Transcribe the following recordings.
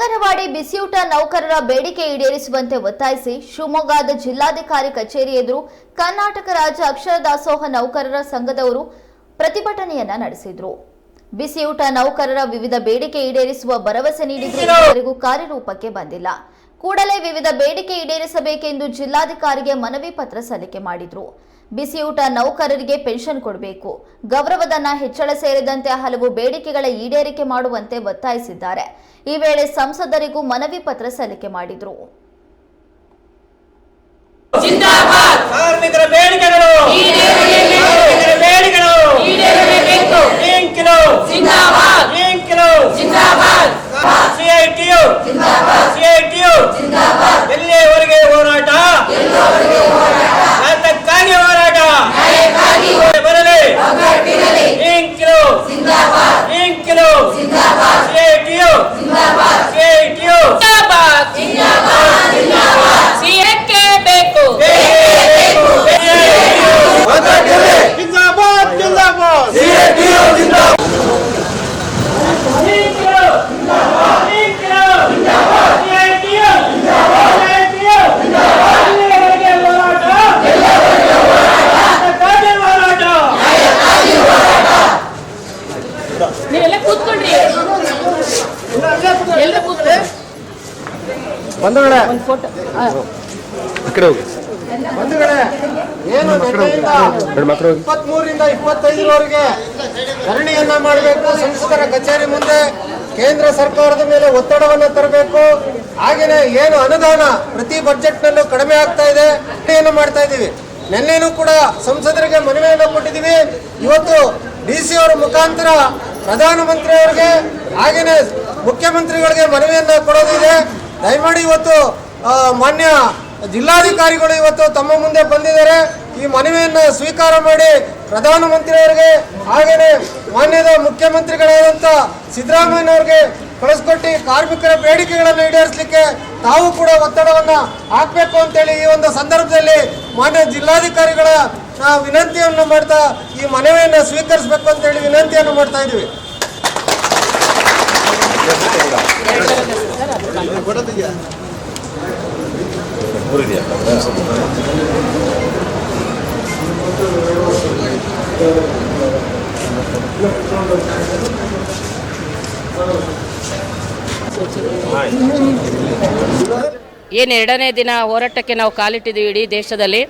ಅಂಗನವಾಡಿ ಬಿಸಿಯೂಟ ನೌಕರರ ಬೇಡಿಕೆ ಈಡೇರಿಸುವಂತೆ ಒತ್ತಾಯಿಸಿ ಶಿವಮೊಗ್ಗದ ಜಿಲ್ಲಾಧಿಕಾರಿ ಕಚೇರಿ ಎದುರು ಕರ್ನಾಟಕ ರಾಜ್ಯ ಅಕ್ಷರ ದಾಸೋಹ ನೌಕರರ ಸಂಘದವರು ಪ್ರತಿಭಟನೆಯನ್ನ ನಡೆಸಿದ್ರು. ಬಿಸಿಯೂಟ ನೌಕರರ ವಿವಿಧ ಬೇಡಿಕೆ ಈಡೇರಿಸುವ ಭರವಸೆ ನೀಡಿದ್ರು ಕಾರ್ಯರೂಪಕ್ಕೆ ಬಂದಿಲ್ಲ. ಕೂಡಲೇ ವಿವಿಧ ಬೇಡಿಕೆ ಈಡೇರಿಸಬೇಕೆಂದು ಜಿಲ್ಲಾಧಿಕಾರಿಗೆ ಮನವಿ ಪತ್ರ ಸಲ್ಲಿಕೆ ಮಾಡಿದ್ರು. ಬಿಸಿಯೂಟ ನೌಕರರಿಗೆ ಪೆನ್ಷನ್ ಕೊಡಬೇಕು. ಗೌರವಧನ ಹೆಚ್ಚಳ ಸೇರಿದಂತೆ ಹಲವು ಬೇಡಿಕೆಗಳ ಈಡೇರಿಕೆ ಮಾಡುವಂತೆ ಒತ್ತಾಯಿಸಿದ್ದಾರೆ. ಈ ವೇಳೆ ಸಂಸದರಿಗೂ ಮನವಿ ಪತ್ರ ಸಲ್ಲಿಕೆ ಮಾಡಿದ್ರು. ಕಾರ್ಮಿಕರ ಬೇಡಿಕೆಗಳು! ಬಂಧುಗಳೇ ಬಂಧುಗಳೇ ಏನು ಇಪ್ಪತ್ತೈದರವರೆಗೆ ಧರಣಿಯನ್ನ ಮಾಡಬೇಕು. ಸಂಸದರ ಕಚೇರಿ ಮುಂದೆ ಕೇಂದ್ರ ಸರ್ಕಾರದ ಮೇಲೆ ಒತ್ತಡವನ್ನು ತರಬೇಕು. ಹಾಗೇನೆ ಏನು ಅನುದಾನ ಪ್ರತಿ ಬಜೆಟ್ನಲ್ಲೂ ಕಡಿಮೆ ಆಗ್ತಾ ಇದೆ. ಏನು ಮಾಡ್ತಾ ಇದ್ದೀವಿ. ನಿನ್ನೆನೂ ಕೂಡ ಸಂಸದರಿಗೆ ಮನವಿಯನ್ನು ಕೊಟ್ಟಿದ್ದೀವಿ. ಇವತ್ತು ಡಿ ಸಿ ಅವರ ಮುಖಾಂತರ ಪ್ರಧಾನಮಂತ್ರಿಯವರಿಗೆ ಹಾಗೇನೆ ಮುಖ್ಯಮಂತ್ರಿಗಳಿಗೆ ಮನವಿಯನ್ನು ಕೊಡೋದಿದೆ ದಯಮಾಡಿ ಇವತ್ತು ಮಾನ್ಯ ಜಿಲ್ಲಾಧಿಕಾರಿಗಳು ಇವತ್ತು ತಮ್ಮ ಮುಂದೆ ಬಂದಿದ್ದಾರೆ. ಈ ಮನವಿಯನ್ನು ಸ್ವೀಕಾರ ಮಾಡಿ ಪ್ರಧಾನಮಂತ್ರಿಯವರಿಗೆ ಹಾಗೆಯೇ ಮಾನ್ಯದ ಮುಖ್ಯಮಂತ್ರಿಗಳಾದಂಥ ಸಿದ್ದರಾಮಯ್ಯನವರಿಗೆ ಕಳಿಸ್ಕೊಟ್ಟು ಕಾರ್ಮಿಕರ ಬೇಡಿಕೆಗಳನ್ನು ಈಡೇರಿಸಲಿಕ್ಕೆ ತಾವು ಕೂಡ ಒತ್ತಡವನ್ನು ಹಾಕಬೇಕು ಅಂತೇಳಿ ಈ ಒಂದು ಸಂದರ್ಭದಲ್ಲಿ ಮಾನ್ಯ ಜಿಲ್ಲಾಧಿಕಾರಿಗಳ ವಿನಂತಿಯನ್ನು ಮಾಡ್ತಾ ಈ ಮನವಿಯನ್ನು ಸ್ವೀಕರಿಸಬೇಕು ಅಂತೇಳಿ ವಿನಂತಿಯನ್ನು ಮಾಡ್ತಾ ಇದ್ದೀವಿ. ಏನು ಎರಡನೇ ದಿನ ಹೋರಾಟಕ್ಕೆ ನಾವು ಕಾಲಿಟ್ಟಿದ್ದೀವಿ ಇಡೀ ದೇಶದಲ್ಲಿ.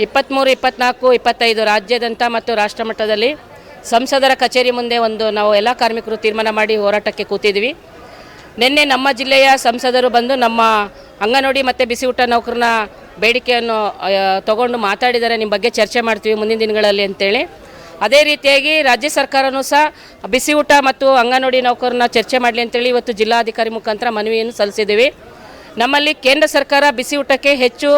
ಇಪ್ಪತ್ತ್ಮೂರು ಇಪ್ಪತ್ತ್ನಾಲ್ಕು ಇಪ್ಪತ್ತೈದು ರಾಜ್ಯದಂಥ ಮತ್ತು ರಾಷ್ಟ್ರ ಮಟ್ಟದಲ್ಲಿ ಸಂಸದರ ಕಚೇರಿ ಮುಂದೆ ಒಂದು ನಾವು ಎಲ್ಲ ಕಾರ್ಮಿಕರು ತೀರ್ಮಾನ ಮಾಡಿ ಹೋರಾಟಕ್ಕೆ ಕೂತಿದ್ವಿ. ನಿನ್ನೆ ನಮ್ಮ ಜಿಲ್ಲೆಯ ಸಂಸದರು ಬಂದು ನಮ್ಮ ಅಂಗನವಾಡಿ ಮತ್ತು ಬಿಸಿ ಊಟ ನೌಕರನ ಬೇಡಿಕೆಯನ್ನು ತಗೊಂಡು ಮಾತಾಡಿದ್ದಾರೆ ನಿಮ್ಮ ಬಗ್ಗೆ ಚರ್ಚೆ ಮಾಡ್ತೀವಿ ಮುಂದಿನ ದಿನಗಳಲ್ಲಿ ಅಂತೇಳಿ. ಅದೇ ರೀತಿಯಾಗಿ ರಾಜ್ಯ ಸರ್ಕಾರನೂ ಸಹ ಬಿಸಿ ಊಟ ಮತ್ತು ಅಂಗನವಾಡಿ ನೌಕರನ ಚರ್ಚೆ ಮಾಡಲಿ ಅಂತೇಳಿ ಇವತ್ತು ಜಿಲ್ಲಾಧಿಕಾರಿ ಮುಖಾಂತರ ಮನವಿಯನ್ನು ಸಲ್ಲಿಸಿದ್ದೀವಿ. ನಮ್ಮಲ್ಲಿ ಕೇಂದ್ರ ಸರ್ಕಾರ ಬಿಸಿ ಊಟಕ್ಕೆ ಹೆಚ್ಚು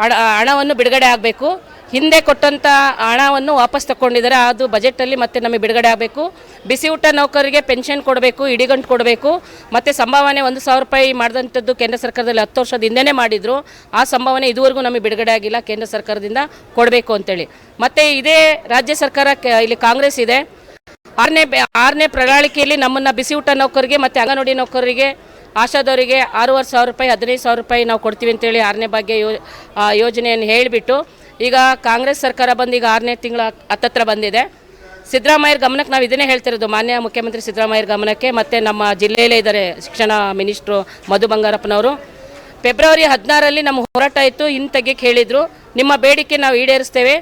ಹಣ ಹಣವನ್ನು ಬಿಡುಗಡೆ ಆಗಬೇಕು. ಹಿಂದೆ ಕೊಟ್ಟಂಥ ಹಣವನ್ನು ವಾಪಸ್ ತಗೊಂಡಿದ್ದಾರೆ ಅದು ಬಜೆಟಲ್ಲಿ ಮತ್ತೆ ನಮಗೆ ಬಿಡುಗಡೆ ಆಗಬೇಕು. ಬಿಸಿ ಊಟ ನೌಕರರಿಗೆ ಪೆನ್ಷನ್ ಕೊಡಬೇಕು, ಇಡಿಗಂಟು ಕೊಡಬೇಕು. ಮತ್ತು ಸಂಭಾವನೆ ಒಂದು ಸಾವಿರ ರೂಪಾಯಿ ಮಾಡಿದಂಥದ್ದು ಕೇಂದ್ರ ಸರ್ಕಾರದಲ್ಲಿ ಹತ್ತು ವರ್ಷದ ಹಿಂದೆನೇ ಮಾಡಿದರು. ಆ ಸಂಭಾವನೆ ಇದುವರೆಗೂ ನಮಗೆ ಬಿಡುಗಡೆ ಆಗಿಲ್ಲ. ಕೇಂದ್ರ ಸರ್ಕಾರದಿಂದ ಕೊಡಬೇಕು ಅಂತೇಳಿ. ಮತ್ತು ಇದೇ ರಾಜ್ಯ ಸರ್ಕಾರ ಇಲ್ಲಿ ಕಾಂಗ್ರೆಸ್ ಇದೆ. ಆರನೇ ಆರನೇ ಪ್ರಣಾಳಿಕೆಯಲ್ಲಿ ನಮ್ಮನ್ನು ಬಿಸಿ ಊಟ ನೌಕರಿಗೆ ಮತ್ತು ಅಂಗನವಾಡಿ ನೌಕರರಿಗೆ, ಆಶಾದವರಿಗೆ ಆರೂವರೆ ಸಾವಿರ ರೂಪಾಯಿ, ಹದಿನೈದು ಸಾವಿರ ರೂಪಾಯಿ ನಾವು ಕೊಡ್ತೀವಿ ಅಂತೇಳಿ ಆರನೇ ಭಾಗ್ಯ ಯೋ ಯೋಜನೆಯನ್ನು ಹೇಳಿಬಿಟ್ಟು ಈಗ ಕಾಂಗ್ರೆಸ್ ಸರ್ಕಾರ ಬಂದು ಈಗ ಆರನೇ ತಿಂಗಳ ಹತ್ತತ್ರ ಬಂದಿದೆ. ಸಿದ್ದರಾಮಯ್ಯರ ಗಮನಕ್ಕೆ ನಾವು ಇದನ್ನೇ ಹೇಳ್ತಿರೋದು. ಮಾನ್ಯ ಮುಖ್ಯಮಂತ್ರಿ ಸಿದ್ದರಾಮಯ್ಯರ ಗಮನಕ್ಕೆ ಮತ್ತು ನಮ್ಮ ಜಿಲ್ಲೆಯಲ್ಲೇ ಇದ್ದಾರೆ ಶಿಕ್ಷಣ ಮಿನಿಸ್ಟ್ರು ಮಧು ಬಂಗಾರಪ್ಪನವರು. ಫೆಬ್ರವರಿ ಹದಿನಾರರಲ್ಲಿ ನಮ್ಮ ಹೋರಾಟ ಇತ್ತು. ಇನ್ನು ತೆಗೆಯಕ್ಕೆ ಹೇಳಿದರು. ನಿಮ್ಮ ಬೇಡಿಕೆ ನಾವು ಈಡೇರಿಸ್ತೇವೆ.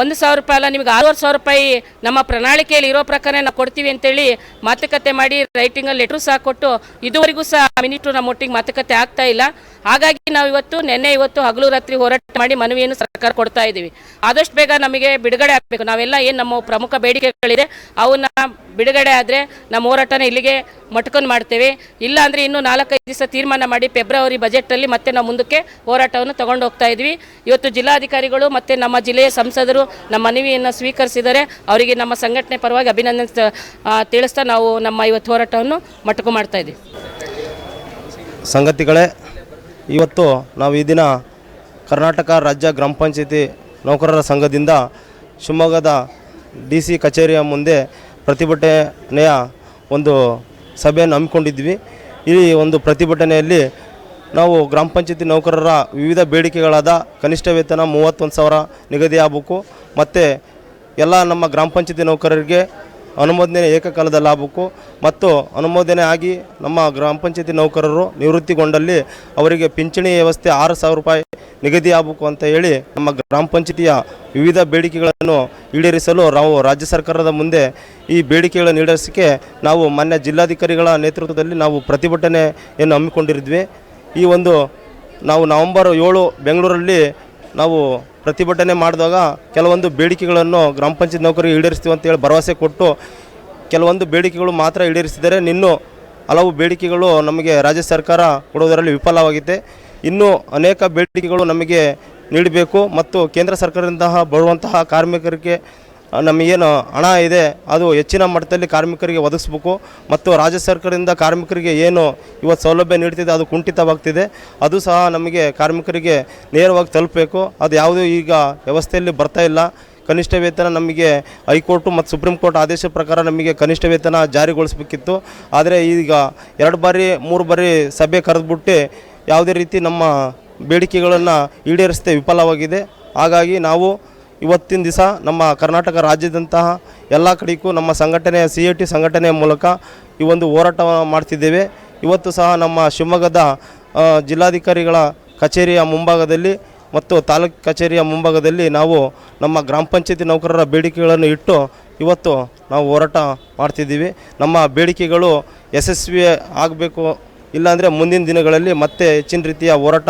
ಒಂದು ಸಾವಿರ ರೂಪಾಯಿ ಅಲ್ಲ, ನಿಮಗೆ ಆರೂವರೆ ಸಾವಿರ ರೂಪಾಯಿ ನಮ್ಮ ಪ್ರಣಾಳಿಕೆಯಲ್ಲಿ ಇರೋ ಪ್ರಕಾರ ನಾವು ಕೊಡ್ತೀವಿ ಅಂತೇಳಿ ಮಾತುಕತೆ ಮಾಡಿ ರೈಟಿಂಗಲ್ಲಿ ಲೆಟ್ರು ಸಹ ಕೊಟ್ಟು ಇದುವರೆಗೂ ಸಹ ಮಿನಿಟ್ರು ನಮ್ಮ ಒಟ್ಟಿಗೆ ಮಾತುಕತೆ ಆಗ್ತಾ ಇಲ್ಲ. ಹಾಗಾಗಿ ನಾವು ಇವತ್ತು ನಿನ್ನೆ ಇವತ್ತು ಹಗಲು ರಾತ್ರಿ ಹೋರಾಟ ಮಾಡಿ ಮನವಿಯನ್ನು ಸರ್ಕಾರ ಕೊಡ್ತಾ ಇದ್ದೀವಿ. ಆದಷ್ಟು ಬೇಗ ನಮಗೆ ಬಿಡುಗಡೆ ಆಗಬೇಕು. ನಾವೆಲ್ಲ ಏನು ನಮ್ಮ ಪ್ರಮುಖ ಬೇಡಿಕೆಗಳಿದೆ, ಅವನ್ನ ಬಿಡುಗಡೆ ಆದರೆ ನಮ್ಮ ಹೋರಾಟನ ಇಲ್ಲಿಗೆ ಮಟ್ಕೊಂಡು ಮಾಡ್ತೇವೆ. ಇಲ್ಲ ಅಂದರೆ ಇನ್ನೂ ನಾಲ್ಕೈದು ದಿವಸ ತೀರ್ಮಾನ ಮಾಡಿ ಫೆಬ್ರವರಿ ಬಜೆಟಲ್ಲಿ ಮತ್ತೆ ನಾವು ಮುಂದಕ್ಕೆ ಹೋರಾಟವನ್ನು ತಗೊಂಡು ಹೋಗ್ತಾ ಇದ್ವಿ ಇವತ್ತು ಜಿಲ್ಲಾಧಿಕಾರಿಗಳು ಮತ್ತು ನಮ್ಮ ಜಿಲ್ಲೆಯ ಸಂಸದರು ನಮ್ಮ ಮನವಿಯನ್ನು ಸ್ವೀಕರಿಸಿದರೆ ಅವರಿಗೆ ನಮ್ಮ ಸಂಘಟನೆ ಪರವಾಗಿ ಅಭಿನಂದನೆ ತಿಳಿಸ್ತಾ ನಾವು ನಮ್ಮ ಇವತ್ತು ಹೋರಾಟವನ್ನು ಮಟ್ಟಕು ಮಾಡ್ತಾ ಇದ್ದೀವಿ. ಸಂಗತಿಗಳೇ, ಇವತ್ತು ನಾವು ಈ ದಿನ ಕರ್ನಾಟಕ ರಾಜ್ಯ ಗ್ರಾಮ ಪಂಚಾಯತಿ ನೌಕರರ ಸಂಘದಿಂದ ಶಿವಮೊಗ್ಗದ ಡಿ ಸಿ ಕಚೇರಿಯ ಮುಂದೆ ಪ್ರತಿಭಟನೆಯ ಒಂದು ಸಭೆಯನ್ನು ಹಮ್ಮಿಕೊಂಡಿದ್ವಿ. ಈ ಒಂದು ಪ್ರತಿಭಟನೆಯಲ್ಲಿ ನಾವು ಗ್ರಾಮ ಪಂಚಾಯತಿ ನೌಕರರ ವಿವಿಧ ಬೇಡಿಕೆಗಳಾದ ಕನಿಷ್ಠ ವೇತನ ಮೂವತ್ತೊಂದು ಸಾವಿರ ನಿಗದಿ ಆಗಬೇಕು. ಮತ್ತು ಎಲ್ಲ ನಮ್ಮ ಗ್ರಾಮ ಪಂಚಾಯತಿ ನೌಕರರಿಗೆ ಅನುಮೋದನೆ ಏಕಕಾಲದಲ್ಲಿ ಆಗಬೇಕು. ಮತ್ತು ಅನುಮೋದನೆ ಆಗಿ ನಮ್ಮ ಗ್ರಾಮ ಪಂಚಾಯತಿ ನೌಕರರು ನಿವೃತ್ತಿಗೊಂಡಲ್ಲಿ ಅವರಿಗೆ ಪಿಂಚಣಿ ವ್ಯವಸ್ಥೆ ಆರು ಸಾವಿರ ರೂಪಾಯಿ ನಿಗದಿ ಆಗಬೇಕು ಅಂತ ಹೇಳಿ ನಮ್ಮ ಗ್ರಾಮ ಪಂಚಾಯತಿಯ ವಿವಿಧ ಬೇಡಿಕೆಗಳನ್ನು ಈಡೇರಿಸಲು ನಾವು ರಾಜ್ಯ ಸರ್ಕಾರದ ಮುಂದೆ ಈ ಬೇಡಿಕೆಗಳನ್ನು ಈಡೇರಿಸಕ್ಕೆ ನಾವು ಮಾನ್ಯ ಜಿಲ್ಲಾಧಿಕಾರಿಗಳ ನೇತೃತ್ವದಲ್ಲಿ ನಾವು ಪ್ರತಿಭಟನೆಯನ್ನು ಹಮ್ಮಿಕೊಂಡಿರಿದ್ವಿ. ಈ ಒಂದು ನಾವು ನವೆಂಬರ್ ಏಳು ಬೆಂಗಳೂರಲ್ಲಿ ನಾವು ಪ್ರತಿಭಟನೆ ಮಾಡಿದಾಗ ಕೆಲವೊಂದು ಬೇಡಿಕೆಗಳನ್ನು ಗ್ರಾಮ ಪಂಚಾಯತ್ ನೌಕರಿಗೆ ಈಡೇರಿಸ್ತೀವಿ ಅಂತೇಳಿ ಭರವಸೆ ಕೊಟ್ಟು ಕೆಲವೊಂದು ಬೇಡಿಕೆಗಳು ಮಾತ್ರ ಈಡೇರಿಸಿದರೆ ಇನ್ನೂ ಹಲವು ಬೇಡಿಕೆಗಳು ನಮಗೆ ರಾಜ್ಯ ಸರ್ಕಾರ ಕೊಡುವುದರಲ್ಲಿ ವಿಫಲವಾಗಿದೆ. ಇನ್ನೂ ಅನೇಕ ಬೇಡಿಕೆಗಳು ನಮಗೆ ನೀಡಬೇಕು ಮತ್ತು ಕೇಂದ್ರ ಸರ್ಕಾರದಿಂದ ಬರುವಂತಹ ಕಾರ್ಮಿಕರಿಗೆ ನಮಗೇನು ಹಣ ಇದೆ, ಅದು ಹೆಚ್ಚಿನ ಮಟ್ಟದಲ್ಲಿ ಕಾರ್ಮಿಕರಿಗೆ ಒದಗಿಸ್ಬೇಕು ಮತ್ತು ರಾಜ್ಯ ಸರ್ಕಾರದಿಂದ ಕಾರ್ಮಿಕರಿಗೆ ಏನು ಇವತ್ತು ಸೌಲಭ್ಯ ನೀಡ್ತಿದೆ, ಅದು ಕುಂಠಿತವಾಗ್ತಿದೆ, ಅದು ಸಹ ನಮಗೆ ಕಾರ್ಮಿಕರಿಗೆ ನೇರವಾಗಿ ತಲುಪಬೇಕು. ಅದು ಯಾವುದೂ ಈಗ ವ್ಯವಸ್ಥೆಯಲ್ಲಿ ಬರ್ತಾ ಇಲ್ಲ. ಕನಿಷ್ಠ ವೇತನ ನಮಗೆ ಹೈಕೋರ್ಟು ಮತ್ತು ಸುಪ್ರೀಂ ಕೋರ್ಟ್ ಆದೇಶ ಪ್ರಕಾರ ನಮಗೆ ಕನಿಷ್ಠ ವೇತನ ಜಾರಿಗೊಳಿಸಬೇಕಿತ್ತು. ಆದರೆ ಈಗ ಎರಡು ಬಾರಿ, ಮೂರು ಬಾರಿ ಸಭೆ ಕರೆದುಬಿಟ್ಟು ಯಾವುದೇ ರೀತಿ ನಮ್ಮ ಬೇಡಿಕೆಗಳನ್ನು ಈಡೇರಿಸದೆ ವಿಫಲವಾಗಿದೆ. ಹಾಗಾಗಿ ನಾವು ಇವತ್ತಿನ ದಿವಸ ನಮ್ಮ ಕರ್ನಾಟಕ ರಾಜ್ಯದಂತಹ ಎಲ್ಲ ಕಡೆಗೂ ನಮ್ಮ ಸಂಘಟನೆಯ ಸಿ ಎ ಟಿ ಸಂಘಟನೆಯ ಮೂಲಕ ಈ ಒಂದು ಹೋರಾಟ ಮಾಡ್ತಿದ್ದೇವೆ. ಇವತ್ತು ಸಹ ನಮ್ಮ ಶಿವಮೊಗ್ಗದ ಜಿಲ್ಲಾಧಿಕಾರಿಗಳ ಕಚೇರಿಯ ಮುಂಭಾಗದಲ್ಲಿ ಮತ್ತು ತಾಲೂಕು ಕಚೇರಿಯ ಮುಂಭಾಗದಲ್ಲಿ ನಾವು ನಮ್ಮ ಗ್ರಾಮ ಪಂಚಾಯತಿ ನೌಕರರ ಬೇಡಿಕೆಗಳನ್ನು ಇಟ್ಟು ಇವತ್ತು ನಾವು ಹೋರಾಟ ಮಾಡ್ತಿದ್ದೀವಿ. ನಮ್ಮ ಬೇಡಿಕೆಗಳು ಯಶಸ್ವಿ ಆಗಬೇಕು, ಇಲ್ಲಾಂದರೆ ಮುಂದಿನ ದಿನಗಳಲ್ಲಿ ಮತ್ತೆ ಹೆಚ್ಚಿನ ರೀತಿಯ ಹೋರಾಟ